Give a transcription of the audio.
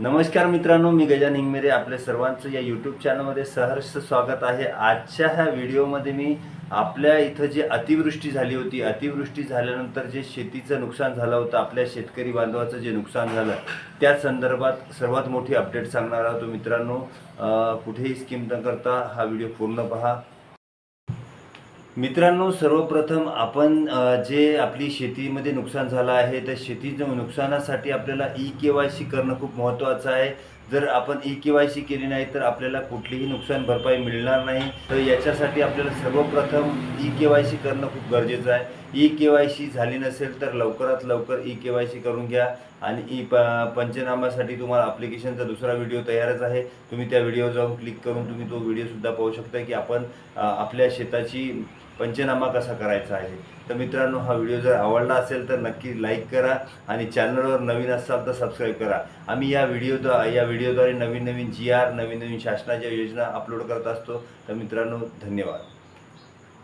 नमस्कार मित्रांनो मी गजान हिंगमेरे. आपल्या सर्वांचं या यूट्यूब चॅनलमध्ये सहर्ष स्वागत आहे. आजच्या ह्या व्हिडिओमध्ये मी आपल्या इथं जे अतिवृष्टी झाली होती अतिवृष्टी झाल्यानंतर जे शेतीचं नुकसान झालं होतं आपल्या शेतकरी बांधवाचं जे नुकसान झालं त्या संदर्भात सर्वात मोठी अपडेट सांगणार आहोत मित्रांनो. कुठेही स्कीम न करता हा व्हिडिओ पूर्ण पहा. मित्रांनो सर्वप्रथम आपण जे आपली शेतीमध्ये नुकसान झालं आहे त्या शेतीच्या नुकसानासाठी आपल्याला ई के वाय सी करणं खूप महत्त्वाचं आहे. जर आपण ई के वाय सी केली नाही तर आपल्याला कुठलीही नुकसान भरपाई मिळणार नाही. तर याच्यासाठी आपल्याला सर्वप्रथम ई के वाय सी करणं खूप गरजेचं आहे. ई के वाय सी झाली नसेल तर लवकरात लवकर ई के वाय सी करून घ्या. आणि ई प पंचनामासाठी तुम्हाला ॲप्लिकेशनचा दुसरा व्हिडिओ तयारच आहे. तुम्ही त्या व्हिडिओ जाऊन क्लिक करून तुम्ही तो व्हिडिओसुद्धा पाहू शकता की आपण आपल्या शेताची पंचनामा कसा करायचा आहे? तर मित्रांनो हा व्हिडिओ जर आवडला असेल तर नक्की लाईक करा आणि चॅनलवर नवीन असाल तर सबस्क्राईब करा. आम्ही या व्हिडिओद्वा या व्हिडिओद्वारे नवीन नवीन जी आर नवीन नवीन शासनाच्या योजना अपलोड करत असतो. तर मित्रांनो धन्यवाद.